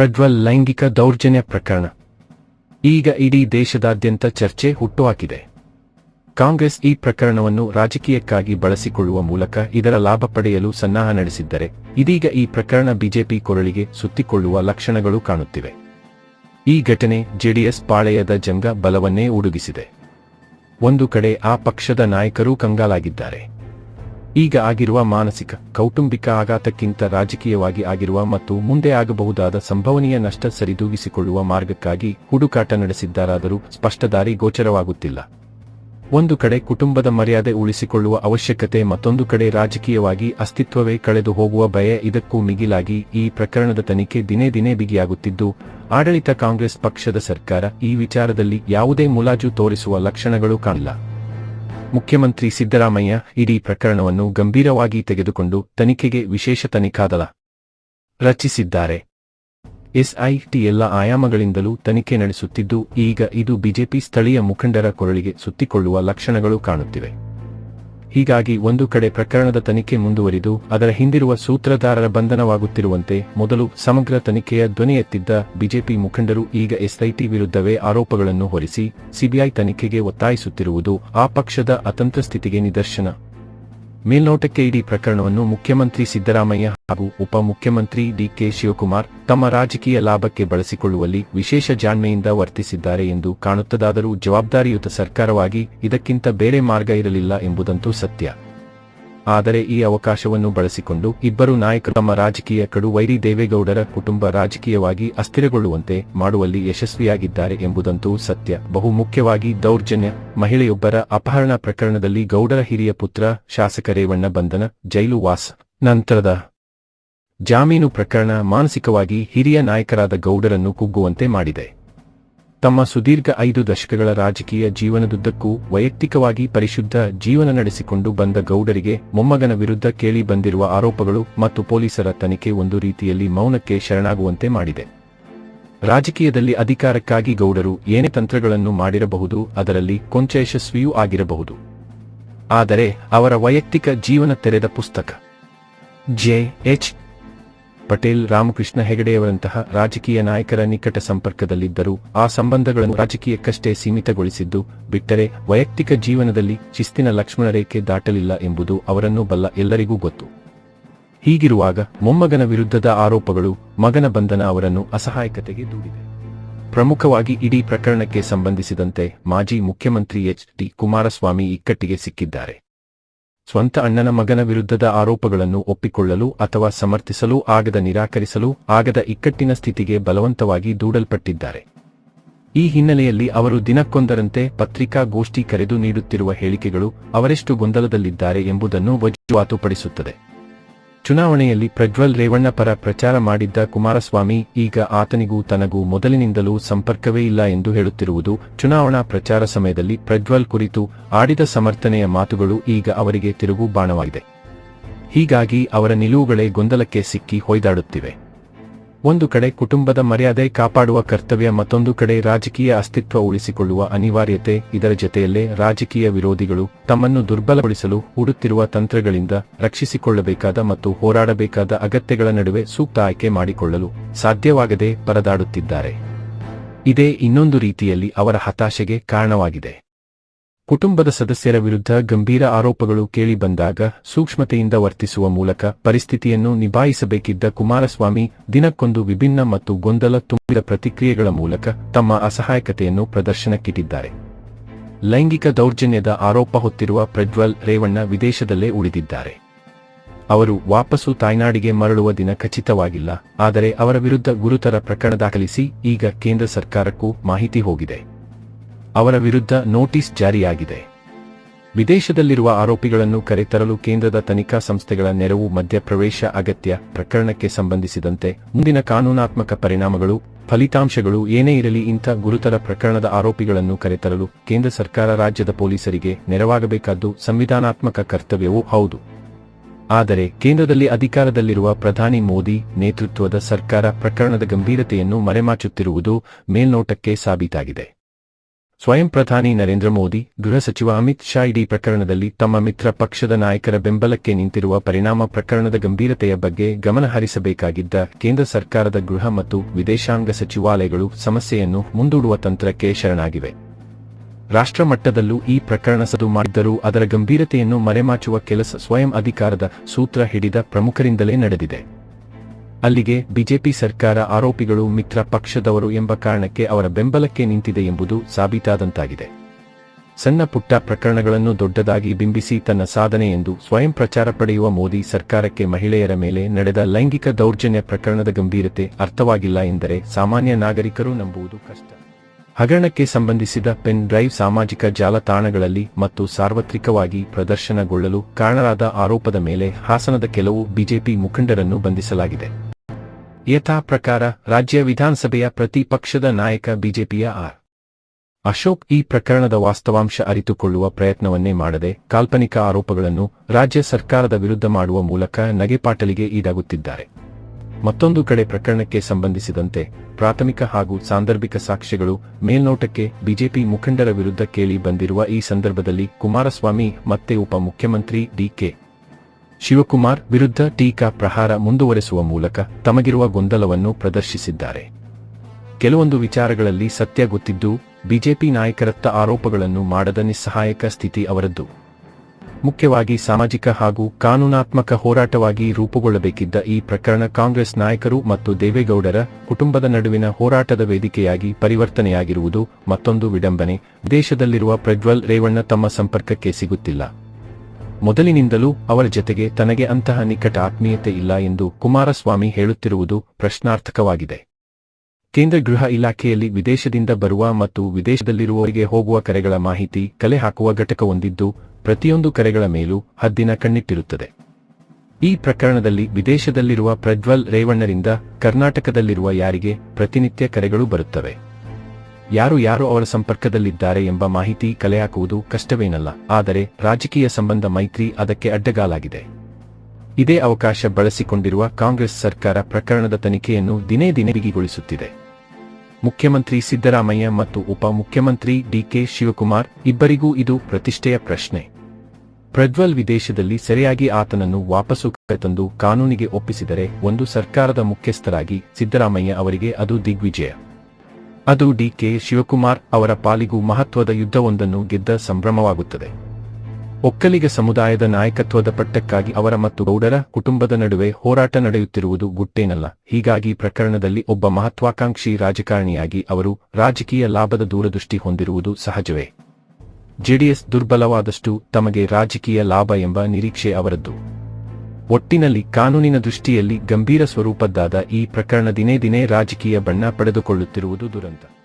ಪ್ರಜ್ವಲ್ ಲೈಂಗಿಕ ದೌರ್ಜನ್ಯ ಪ್ರಕರಣ. ಈಗ ಇಡೀ ದೇಶದಾದ್ಯಂತ ಚರ್ಚೆ ಹುಟ್ಟುಹಾಕಿದೆ. ಕಾಂಗ್ರೆಸ್ ಈ ಪ್ರಕರಣವನ್ನು ರಾಜಕೀಯಕ್ಕಾಗಿ ಬಳಸಿಕೊಳ್ಳುವ ಮೂಲಕ ಇದರ ಲಾಭ ಪಡೆಯಲು ಸನ್ನಾಹ ನಡೆಸಿದ್ದರೆ, ಇದೀಗ ಈ ಪ್ರಕರಣ ಬಿಜೆಪಿ ಕೊರಳಿಗೆ ಸುತ್ತಿಕೊಳ್ಳುವ ಲಕ್ಷಣಗಳು ಕಾಣುತ್ತಿವೆ. ಈ ಘಟನೆ ಜೆಡಿಎಸ್ ಪಾಳೆಯದ ಜಂಗ ಬಲವನ್ನೇ ಉಡುಗಿಸಿದೆ ಒಂದು ಕಡೆ ಆ ಪಕ್ಷದ ನಾಯಕರೂ ಕಂಗಾಲಾಗಿದ್ದಾರೆ. ಈಗ ಆಗಿರುವ ಮಾನಸಿಕ, ಕೌಟುಂಬಿಕ ಆಘಾತಕ್ಕಿಂತ ರಾಜಕೀಯವಾಗಿ ಆಗಿರುವ ಮತ್ತು ಮುಂದೆ ಆಗಬಹುದಾದ ಸಂಭವನೀಯ ನಷ್ಟ ಸರಿದೂಗಿಸಿಕೊಳ್ಳುವ ಮಾರ್ಗಕ್ಕಾಗಿ ಹುಡುಕಾಟ ನಡೆಸಿದ್ದಾರಾದರೂ ಸ್ಪಷ್ಟದಾರಿ ಗೋಚರವಾಗುತ್ತಿಲ್ಲ. ಒಂದು ಕಡೆ ಕುಟುಂಬದ ಮರ್ಯಾದೆ ಉಳಿಸಿಕೊಳ್ಳುವ ಅವಶ್ಯಕತೆ, ಮತ್ತೊಂದು ಕಡೆ ರಾಜಕೀಯವಾಗಿ ಅಸ್ತಿತ್ವವೇ ಕಳೆದು ಹೋಗುವ ಭಯ ಇದಕ್ಕೂ ಮಿಗಿಲಾಗಿ ಈ ಪ್ರಕರಣದ ತನಿಖೆ ದಿನೇ ದಿನೇ ಬಿಗಿಯಾಗುತ್ತಿದ್ದು, ಆಡಳಿತ ಕಾಂಗ್ರೆಸ್ ಪಕ್ಷದ ಸರ್ಕಾರ ಈ ವಿಚಾರದಲ್ಲಿ ಯಾವುದೇ ಮುಲಾಜು ತೋರಿಸುವ ಲಕ್ಷಣಗಳು ಕಾಣಿಲ್ಲ ಮುಖ್ಯಮಂತ್ರಿ ಸಿದ್ದರಾಮಯ್ಯ ಇಡೀ ಪ್ರಕರಣವನ್ನು ಗಂಭೀರವಾಗಿ ತೆಗೆದುಕೊಂಡು ತನಿಖೆಗೆ ವಿಶೇಷ ತನಿಖಾ ದಳ ರಚಿಸಿದ್ದಾರೆ. ಎಸ್ಐಟಿ ಎಲ್ಲ ಆಯಾಮಗಳಿಂದಲೂ ತನಿಖೆ ನಡೆಸುತ್ತಿದ್ದು, ಈಗ ಇದು ಬಿಜೆಪಿ ಸ್ಥಳೀಯ ಮುಖಂಡರ ಕೊರಳಿಗೆ ಸುತ್ತಿಕೊಳ್ಳುವ ಲಕ್ಷಣಗಳು ಕಾಣುತ್ತಿವೆ. ಹೀಗಾಗಿ ಒಂದು ಕಡೆ ಪ್ರಕರಣದ ತನಿಖೆ ಮುಂದುವರಿದು, ಅದರ ಹಿಂದಿರುವ ಸೂತ್ರಧಾರರ ಬಂಧನವಾಗುತ್ತಿರುವಂತೆ ಮೊದಲು ಸಮಗ್ರ ತನಿಖೆಯ ಧ್ವನಿ ಎತ್ತಿದ್ದ ಬಿಜೆಪಿ ಮುಖಂಡರು ಈಗ ಎಸ್ಐಟಿ ವಿರುದ್ಧವೇ ಆರೋಪಗಳನ್ನು ಹೊರಿಸಿ, ಸಿಬಿಐ ತನಿಖೆಗೆ ಒತ್ತಾಯಿಸುತ್ತಿರುವುದು ಆ ಪಕ್ಷದ ಅತಂತ್ರ ಸ್ಥಿತಿಗೆ ನಿದರ್ಶನ. ಮೇಲ್ನೋಟಕ್ಕೆ ಇಡೀ ಪ್ರಕರಣವನ್ನು ಮುಖ್ಯಮಂತ್ರಿ ಸಿದ್ದರಾಮಯ್ಯ ಹಾಗೂ ಉಪಮುಖ್ಯಮಂತ್ರಿ ಡಿಕೆ ಶಿವಕುಮಾರ್ ತಮ್ಮ ರಾಜಕೀಯ ಲಾಭಕ್ಕೆ ಬಳಸಿಕೊಳ್ಳುವಲ್ಲಿ ವಿಶೇಷ ಜಾಣ್ಮೆಯಿಂದ ವರ್ತಿಸಿದ್ದಾರೆ ಎಂದು ಕಾಣುತ್ತದಾದರೂ ಜವಾಬ್ದಾರಿಯುತ ಸರ್ಕಾರವಾಗಿ ಇದಕ್ಕಿಂತ ಬೇರೆ ಮಾರ್ಗ ಇರಲಿಲ್ಲ ಎಂಬುದಂತೂ ಸತ್ಯ. ಆದರೆ ಈ ಅವಕಾಶವನ್ನು ಬಳಸಿಕೊಂಡು ಇಬ್ಬರು ನಾಯಕರು ತಮ್ಮ ರಾಜಕೀಯ ಕಡು ವೈರಿ ದೇವೇಗೌಡರ ಕುಟುಂಬ ರಾಜಕೀಯವಾಗಿ ಅಸ್ಥಿರಗೊಳ್ಳುವಂತೆ ಮಾಡುವಲ್ಲಿ ಯಶಸ್ವಿಯಾಗಿದ್ದಾರೆ ಎಂಬುದಂತೂ ಸತ್ಯ. ಬಹು ಮುಖ್ಯವಾಗಿ ದೌರ್ಜನ್ಯ, ಮಹಿಳೆಯೊಬ್ಬರ ಅಪಹರಣ ಪ್ರಕರಣದಲ್ಲಿ ಗೌಡರ ಹಿರಿಯ ಪುತ್ರ ಶಾಸಕ ರೇವಣ್ಣ ಬಂಧನ, ಜೈಲು ವಾಸ. ನಂತರದ ಜಾಮೀನು ಪ್ರಕರಣ ಮಾನಸಿಕವಾಗಿ ಹಿರಿಯ ನಾಯಕರಾದ ಗೌಡರನ್ನು ಕುಗ್ಗುವಂತೆ ಮಾಡಿದೆ. ತಮ್ಮ ಸುದೀರ್ಘ ಐದು ದಶಕಗಳ ರಾಜಕೀಯ ಜೀವನದುದ್ದಕ್ಕೂ ವೈಯಕ್ತಿಕವಾಗಿ ಪರಿಶುದ್ಧ ಜೀವನ ನಡೆಸಿಕೊಂಡು ಬಂದ ಗೌಡರಿಗೆ ಮೊಮ್ಮಗನ ವಿರುದ್ಧ ಕೇಳಿ ಬಂದಿರುವ ಆರೋಪಗಳು ಮತ್ತು ಪೊಲೀಸರ ತನಿಖೆ ಒಂದು ರೀತಿಯಲ್ಲಿ ಮೌನಕ್ಕೆ ಶರಣಾಗುವಂತೆ ಮಾಡಿದೆ. ರಾಜಕೀಯದಲ್ಲಿ ಅಧಿಕಾರಕ್ಕಾಗಿ ಗೌಡರು ಏನೇ ತಂತ್ರಗಳನ್ನು ಮಾಡಿರಬಹುದು, ಅದರಲ್ಲಿ ಕೊಂಚ ಯಶಸ್ವಿಯೂ ಆಗಿರಬಹುದು. ಆದರೆ ಅವರ ವೈಯಕ್ತಿಕ ಜೀವನ ತೆರೆದ ಪುಸ್ತಕ. ಜೆ. ಎಚ್. ಪಟೇಲ್ ರಾಮಕೃಷ್ಣ ಹೆಗಡೆಯವರಂತಹ ರಾಜಕೀಯ ನಾಯಕರ ನಿಕಟ ಸಂಪರ್ಕದಲ್ಲಿದ್ದರೂ ಆ ಸಂಬಂಧಗಳನ್ನು ರಾಜಕೀಯಕ್ಕಷ್ಟೇ ಸೀಮಿತಗೊಳಿಸಿದ್ದು ಬಿಟ್ಟರೆ ವೈಯಕ್ತಿಕ ಜೀವನದಲ್ಲಿ ಶಿಸ್ತಿನ ಲಕ್ಷ್ಮಣ ರೇಖೆ ದಾಟಲಿಲ್ಲ ಎಂಬುದು ಅವರನ್ನು ಬಲ್ಲ ಎಲ್ಲರಿಗೂ ಗೊತ್ತು. ಹೀಗಿರುವಾಗ ಮೊಮ್ಮಗನ ವಿರುದ್ಧದ ಆರೋಪಗಳು ಮಗನ ಬಂಧನ ಅವರನ್ನು ಅಸಹಾಯಕತೆಗೆ ದೂಡಿದೆ. ಪ್ರಮುಖವಾಗಿ ಇಡೀ ಪ್ರಕರಣಕ್ಕೆ ಸಂಬಂಧಿಸಿದಂತೆ ಮಾಜಿ ಮುಖ್ಯಮಂತ್ರಿ ಎಚ್ ಡಿ ಕುಮಾರಸ್ವಾಮಿ ಇಕ್ಕಟ್ಟಿಗೆ ಸಿಕ್ಕಿದ್ದಾರೆ. ಸ್ವಂತ ಅಣ್ಣನ ಮಗನ ವಿರುದ್ಧದ ಆರೋಪಗಳನ್ನು ಒಪ್ಪಿಕೊಳ್ಳಲು ಅಥವಾ ಸಮರ್ಥಿಸಲು, ಆಗದ ನಿರಾಕರಿಸಲು, ಆಗದ ಇಕ್ಕಟ್ಟಿನ ಸ್ಥಿತಿಗೆ ಬಲವಂತವಾಗಿ ದೂಡಲ್ಪಟ್ಟಿದ್ದಾರೆ. ಈ ಹಿನ್ನೆಲೆಯಲ್ಲಿ ಅವರು ದಿನಕ್ಕೊಂದರಂತೆ ಪತ್ರಿಕಾಗೋಷ್ಠಿ ಕರೆದು ನೀಡುತ್ತಿರುವ ಹೇಳಿಕೆಗಳು ಅವರೆಷ್ಟು ಗೊಂದಲದಲ್ಲಿದ್ದಾರೆ ಎಂಬುದನ್ನು ವಜುವಾತುಪಡಿಸುತ್ತದೆ. ಚುನಾವಣೆಯಲ್ಲಿ ಪ್ರಜ್ವಲ್ ರೇವಣ್ಣ ಪರ ಪ್ರಚಾರ ಮಾಡಿದ್ದ ಕುಮಾರಸ್ವಾಮಿ, ಈಗ ಆತನಿಗೂ ತನಗೂ ಮೊದಲಿನಿಂದಲೂ ಸಂಪರ್ಕವೇ ಇಲ್ಲ ಎಂದು ಹೇಳುತ್ತಿರುವುದು ಚುನಾವಣಾ ಪ್ರಚಾರ ಸಮಯದಲ್ಲಿ ಪ್ರಜ್ವಲ್ ಕುರಿತು ಆಡಿದ ಸಮರ್ಥನೆಯ ಮಾತುಗಳು ಈಗ ಅವರಿಗೆ ತಿರುಗು ಬಾಣವಾಗಿದೆ. ಹೀಗಾಗಿ ಅವರ ನಿಲುವುಗಳೇ ಗೊಂದಲಕ್ಕೆ ಸಿಕ್ಕಿ ಹೊಯ್ದಾಡುತ್ತಿವೆ. ಒಂದು ಕಡೆ ಕುಟುಂಬದ ಮರ್ಯಾದೆ ಕಾಪಾಡುವ ಕರ್ತವ್ಯ, ಮತ್ತೊಂದು ಕಡೆ ರಾಜಕೀಯ ಅಸ್ತಿತ್ವ ಉಳಿಸಿಕೊಳ್ಳುವ ಅನಿವಾರ್ಯತೆ. ಇದರ ಜತೆಯಲ್ಲೇ ರಾಜಕೀಯ ವಿರೋಧಿಗಳು ತಮ್ಮನ್ನು ದುರ್ಬಲಗೊಳಿಸಲು ಹೂಡುತ್ತಿರುವ ತಂತ್ರಗಳಿಂದ ರಕ್ಷಿಸಿಕೊಳ್ಳಬೇಕಾದ ಮತ್ತು ಹೋರಾಡಬೇಕಾದ ಅಗತ್ಯಗಳ ನಡುವೆ ಸೂಕ್ತ ಆಯ್ಕೆ ಮಾಡಿಕೊಳ್ಳಲು ಸಾಧ್ಯವಾಗದೆ ಪರದಾಡುತ್ತಿದ್ದಾರೆ. ಇದೇ ಇನ್ನೊಂದು ರೀತಿಯಲ್ಲಿ ಅವರ ಹತಾಶೆಗೆ ಕಾರಣವಾಗಿದೆ. ಕುಟುಂಬದ ಸದಸ್ಯರ ವಿರುದ್ಧ ಗಂಭೀರ ಆರೋಪಗಳು ಕೇಳಿಬಂದಾಗ ಸೂಕ್ಷ್ಮತೆಯಿಂದ ವರ್ತಿಸುವ ಮೂಲಕ ಪರಿಸ್ಥಿತಿಯನ್ನು ನಿಭಾಯಿಸಬೇಕಿದ್ದ ಕುಮಾರಸ್ವಾಮಿ ದಿನಕ್ಕೊಂದು ವಿಭಿನ್ನ ಮತ್ತು ಗೊಂದಲ ತುಂಬಿದ ಪ್ರತಿಕ್ರಿಯೆಗಳ ಮೂಲಕ ತಮ್ಮ ಅಸಹಾಯಕತೆಯನ್ನು ಪ್ರದರ್ಶನಕ್ಕಿಟ್ಟಿದ್ದಾರೆ. ಲೈಂಗಿಕ ದೌರ್ಜನ್ಯದ ಆರೋಪ ಹೊತ್ತಿರುವ ಪ್ರಜ್ವಲ್ ರೇವಣ್ಣ ವಿದೇಶದಲ್ಲೇ ಉಳಿದಿದ್ದಾರೆ. ಅವರು ವಾಪಸು ತಾಯ್ನಾಡಿಗೆ ಮರಳುವ ದಿನ ಖಚಿತವಾಗಿಲ್ಲ, ಆದರೆ ಅವರ ವಿರುದ್ಧ ಗುರುತರ ಪ್ರಕರಣ ದಾಖಲಿಸಿ ಈಗ ಕೇಂದ್ರ ಸರ್ಕಾರಕ್ಕೂ ಮಾಹಿತಿ ಹೋಗಿದೆ. ಅವರ ವಿರುದ್ಧ ನೋಟಿಸ್ ಜಾರಿಯಾಗಿದೆ. ವಿದೇಶದಲ್ಲಿರುವ ಆರೋಪಿಗಳನ್ನು ಕರೆತರಲು ಕೇಂದ್ರದ ತನಿಖಾ ಸಂಸ್ಥೆಗಳ ನೆರವು ಮಧ್ಯಪ್ರವೇಶ ಅಗತ್ಯ ಪ್ರಕರಣಕ್ಕೆ ಸಂಬಂಧಿಸಿದಂತೆ ಮುಂದಿನ ಕಾನೂನಾತ್ಮಕ ಪರಿಣಾಮಗಳು, ಫಲಿತಾಂಶಗಳು ಏನೇ ಇರಲಿ ಇಂಥ ಗುರುತರ ಪ್ರಕರಣದ ಆರೋಪಿಗಳನ್ನು ಕರೆತರಲು ಕೇಂದ್ರ ಸರ್ಕಾರ ರಾಜ್ಯದ ಪೊಲೀಸರಿಗೆ ನೆರವಾಗಬೇಕಾದ್ದು ಸಂವಿಧಾನಾತ್ಮಕ ಕರ್ತವ್ಯವೂ ಹೌದು. ಆದರೆ ಕೇಂದ್ರದಲ್ಲಿ ಅಧಿಕಾರದಲ್ಲಿರುವ ಪ್ರಧಾನಿ ಮೋದಿ ನೇತೃತ್ವದ ಸರ್ಕಾರ ಪ್ರಕರಣದ ಗಂಭೀರತೆಯನ್ನು ಮರೆಮಾಚುತ್ತಿರುವುದು ಮೇಲ್ನೋಟಕ್ಕೆ ಸಾಬೀತಾಗಿದೆ. ಸ್ವಯಂ ಪ್ರಧಾನಿ ನರೇಂದ್ರ ಮೋದಿ, ಗೃಹ ಸಚಿವ ಅಮಿತ್ ಶಾ ಇಡೀ ಪ್ರಕರಣದಲ್ಲಿ ತಮ್ಮ ಮಿತ್ರ ಪಕ್ಷದ ನಾಯಕರ ಬೆಂಬಲಕ್ಕೆ ನಿಂತಿರುವ ಪರಿಣಾಮ ಪ್ರಕರಣದ ಗಂಭೀರತೆಯ ಬಗ್ಗೆ ಗಮನ ಹರಿಸಬೇಕಾಗಿದ್ದ ಕೇಂದ್ರ ಸರ್ಕಾರದ ಗೃಹ ಮತ್ತು ವಿದೇಶಾಂಗ ಸಚಿವಾಲಯಗಳು ಸಮಸ್ಯೆಯನ್ನು ಮುಂದೂಡುವ ತಂತ್ರಕ್ಕೆ ಶರಣಾಗಿವೆ. ರಾಷ್ಟ್ರ ಮಟ್ಟದಲ್ಲೂ ಈ ಪ್ರಕರಣ ಸದು ಮಾಡಿದ್ದರೂ ಅದರ ಗಂಭೀರತೆಯನ್ನು ಮರೆಮಾಚುವ ಕೆಲಸ ಸ್ವಯಂ ಅಧಿಕಾರದ ಸೂತ್ರ ಹಿಡಿದ ಪ್ರಮುಖರಿಂದಲೇ ನಡೆದಿದೆ. ಅಲ್ಲಿಗೆ ಬಿಜೆಪಿ ಸರ್ಕಾರ ಆರೋಪಿಗಳು ಮಿತ್ರ ಪಕ್ಷದವರು ಎಂಬ ಕಾರಣಕ್ಕೆ ಅವರ ಬೆಂಬಲಕ್ಕೆ ನಿಂತಿದೆ ಎಂಬುದು ಸಾಬೀತಾದಂತಾಗಿದೆ. ಸಣ್ಣ ಪುಟ್ಟ ಪ್ರಕರಣಗಳನ್ನು ದೊಡ್ಡದಾಗಿ ಬಿಂಬಿಸಿ ತನ್ನ ಸಾಧನೆ ಎಂದು ಸ್ವಯಂ ಪ್ರಚಾರ ಪಡೆಯುವ ಮೋದಿ ಸರ್ಕಾರಕ್ಕೆ ಮಹಿಳೆಯರ ಮೇಲೆ ನಡೆದ ಲೈಂಗಿಕ ದೌರ್ಜನ್ಯ ಪ್ರಕರಣದ ಗಂಭೀರತೆ ಅರ್ಥವಾಗಿಲ್ಲ ಎಂದರೆ ಸಾಮಾನ್ಯ ನಾಗರಿಕರು ನಂಬುವುದು ಕಷ್ಟ. ಹಗರಣಕ್ಕೆ ಸಂಬಂಧಿಸಿದ ಪೆನ್ ಡ್ರೈವ್ ಸಾಮಾಜಿಕ ಜಾಲತಾಣಗಳಲ್ಲಿ ಮತ್ತು ಸಾರ್ವತ್ರಿಕವಾಗಿ ಪ್ರದರ್ಶನಗೊಳ್ಳಲು ಕಾರಣರಾದ ಆರೋಪದ ಮೇಲೆ ಹಾಸನದ ಕೆಲವು ಬಿಜೆಪಿ ಮುಖಂಡರನ್ನು ಬಂಧಿಸಲಾಗಿದೆ. ಯಥಾ ಪ್ರಕಾರ ರಾಜ್ಯ ವಿಧಾನಸಭೆಯ ಪ್ರತಿಪಕ್ಷದ ನಾಯಕ ಬಿಜೆಪಿಯ ಆರ್. ಅಶೋಕ್ ಈ ಪ್ರಕರಣದ ವಾಸ್ತವಾಂಶ ಅರಿತುಕೊಳ್ಳುವ ಪ್ರಯತ್ನವನ್ನೇ ಮಾಡದೆ ಕಾಲ್ಪನಿಕ ಆರೋಪಗಳನ್ನು ರಾಜ್ಯ ಸರ್ಕಾರದ ವಿರುದ್ಧ ಮಾಡುವ ಮೂಲಕ ನಗೆಪಾಟಲಿಗೆ ಈಡಾಗುತ್ತಿದ್ದಾರೆ. ಮತ್ತೊಂದು ಕಡೆ ಪ್ರಕರಣಕ್ಕೆ ಸಂಬಂಧಿಸಿದಂತೆ ಪ್ರಾಥಮಿಕ ಹಾಗೂ ಸಾಂದರ್ಭಿಕ ಸಾಕ್ಷ್ಯಗಳು ಮೇಲ್ನೋಟಕ್ಕೆ ಬಿಜೆಪಿ ಮುಖಂಡರ ವಿರುದ್ಧ ಕೇಳಿ ಬಂದಿರುವ ಈ ಸಂದರ್ಭದಲ್ಲಿ ಕುಮಾರಸ್ವಾಮಿ ಮತ್ತೆ ಉಪಮುಖ್ಯಮಂತ್ರಿ ಡಿಕೆ ಶಿವಕುಮಾರ್ ವಿರುದ್ಧ ಟೀಕಾ ಪ್ರಹಾರ ಮುಂದುವರೆಸುವ ಮೂಲಕ ತಮಗಿರುವ ಗೊಂದಲವನ್ನು ಪ್ರದರ್ಶಿಸಿದ್ದಾರೆ. ಕೆಲವೊಂದು ವಿಚಾರಗಳಲ್ಲಿ ಸತ್ಯ ಗೊತ್ತಿದ್ದು, ಬಿಜೆಪಿ ನಾಯಕರತ್ತ ಆರೋಪಗಳನ್ನು ಮಾಡದ ನಿಸ್ಸಹಾಯಕ ಸ್ಥಿತಿ ಅವರದ್ದು. ಮುಖ್ಯವಾಗಿ ಸಾಮಾಜಿಕ ಹಾಗೂ ಕಾನೂನಾತ್ಮಕ ಹೋರಾಟವಾಗಿ ರೂಪುಗೊಳ್ಳಬೇಕಿದ್ದ ಈ ಪ್ರಕರಣ ಕಾಂಗ್ರೆಸ್ ನಾಯಕರು ಮತ್ತು ದೇವೇಗೌಡರ ಕುಟುಂಬದ ನಡುವಿನ ಹೋರಾಟದ ವೇದಿಕೆಯಾಗಿ ಪರಿವರ್ತನೆಯಾಗಿರುವುದು ಮತ್ತೊಂದು ವಿಡಂಬನೆ. ದೇಶದಲ್ಲಿರುವ ಪ್ರಜ್ವಲ್ ರೇವಣ್ಣ ತಮ್ಮ ಸಂಪರ್ಕಕ್ಕೆ ಸಿಗುತ್ತಿಲ್ಲ. ಮೊದಲಿನಿಂದಲೂ ಅವರ ಜತೆಗೆ ತನಗೆ ಅಂತಹ ನಿಕಟ ಆತ್ಮೀಯತೆ ಇಲ್ಲ ಎಂದು ಕುಮಾರಸ್ವಾಮಿ ಹೇಳುತ್ತಿರುವುದು ಪ್ರಶ್ನಾರ್ಥಕವಾಗಿದೆ. ಕೇಂದ್ರ ಗೃಹ ಇಲಾಖೆಯಲ್ಲಿ ವಿದೇಶದಿಂದ ಬರುವ ಮತ್ತು ವಿದೇಶದಲ್ಲಿರುವವರಿಗೆ ಹೋಗುವ ಕರೆಗಳ ಮಾಹಿತಿ ಕಲೆ ಹಾಕುವ ಘಟಕ ಹೊಂದಿದ್ದು, ಪ್ರತಿಯೊಂದು ಕರೆಗಳ ಮೇಲೂ ಹದ್ದಿನ ಕಣ್ಣಿಟ್ಟಿರುತ್ತದೆ. ಈ ಪ್ರಕರಣದಲ್ಲಿ ವಿದೇಶದಲ್ಲಿರುವ ಪ್ರಜ್ವಲ್ ರೇವಣ್ಣರಿಂದ ಕರ್ನಾಟಕದಲ್ಲಿರುವ ಯಾರಿಗೆ ಪ್ರತಿನಿತ್ಯ ಕರೆಗಳು ಬರುತ್ತವೆ? ಯಾರು ಯಾರು ಅವರ ಸಂಪರ್ಕದಲ್ಲಿದ್ದಾರೆ ಎಂಬ ಮಾಹಿತಿ ಕಲೆ ಹಾಕುವುದು ಕಷ್ಟವೇನಲ್ಲ, ಆದರೆ ರಾಜಕೀಯ ಸಂಬಂಧ ಮೈತ್ರಿ ಅದಕ್ಕೆ ಅಡ್ಡಗಾಲಾಗಿದೆ. ಇದೇ ಅವಕಾಶ ಬಳಸಿಕೊಂಡಿರುವ ಕಾಂಗ್ರೆಸ್ ಸರ್ಕಾರ ಪ್ರಕರಣದ ತನಿಖೆಯನ್ನು ದಿನೇ ದಿನೇ ಬಿಗಿಗೊಳಿಸುತ್ತಿದೆ. ಮುಖ್ಯಮಂತ್ರಿ ಸಿದ್ದರಾಮಯ್ಯ ಮತ್ತು ಉಪಮುಖ್ಯಮಂತ್ರಿ ಡಿಕೆ ಶಿವಕುಮಾರ್ ಇಬ್ಬರಿಗೂ ಇದು ಪ್ರತಿಷ್ಠೆಯ ಪ್ರಶ್ನೆ. ಪ್ರಜ್ವಲ್ ವಿದೇಶದಲ್ಲಿ ಸರಿಯಾಗಿ ಆತನನ್ನು ವಾಪಸ್ಸು ತಂದು ಕಾನೂನಿಗೆ ಒಪ್ಪಿಸಿದರೆ ಒಂದು ಸರ್ಕಾರದ ಮುಖ್ಯಸ್ಥರಾಗಿ ಸಿದ್ದರಾಮಯ್ಯ ಅವರಿಗೆ ಅದು ದಿಗ್ವಿಜಯ. ಅದು ಡಿಕೆ ಶಿವಕುಮಾರ್ ಅವರ ಪಾಲಿಗೂ ಮಹತ್ವದ ಯುದ್ಧವೊಂದನ್ನು ಗೆದ್ದ ಸಂಭ್ರಮವಾಗುತ್ತದೆ. ಒಕ್ಕಲಿಗ ಸಮುದಾಯದ ನಾಯಕತ್ವದ ಪಟ್ಟಕ್ಕಾಗಿ ಅವರ ಮತ್ತು ಗೌಡರ ಕುಟುಂಬದ ನಡುವೆ ಹೋರಾಟ ನಡೆಯುತ್ತಿರುವುದು ಗುಟ್ಟೇನಲ್ಲ. ಹೀಗಾಗಿ ಪ್ರಕರಣದಲ್ಲಿ ಒಬ್ಬ ಮಹತ್ವಾಕಾಂಕ್ಷಿ ರಾಜಕಾರಣಿಯಾಗಿ ಅವರು ರಾಜಕೀಯ ಲಾಭದ ದೂರದೃಷ್ಟಿ ಹೊಂದಿರುವುದು ಸಹಜವೇ. ಜೆಡಿಎಸ್ ದುರ್ಬಲವಾದಷ್ಟು ತಮಗೆ ರಾಜಕೀಯ ಲಾಭ ಎಂಬ ನಿರೀಕ್ಷೆ ಅವರದ್ದು. ಒಟ್ಟಿನಲ್ಲಿ ಕಾನೂನಿನ ದೃಷ್ಟಿಯಲ್ಲಿ ಗಂಭೀರ ಸ್ವರೂಪದ್ದಾದ ಈ ಪ್ರಕರಣ ದಿನೇ ದಿನೇ ರಾಜಕೀಯ ಬಣ್ಣ ಪಡೆದುಕೊಳ್ಳುತ್ತಿರುವುದು ದುರಂತ.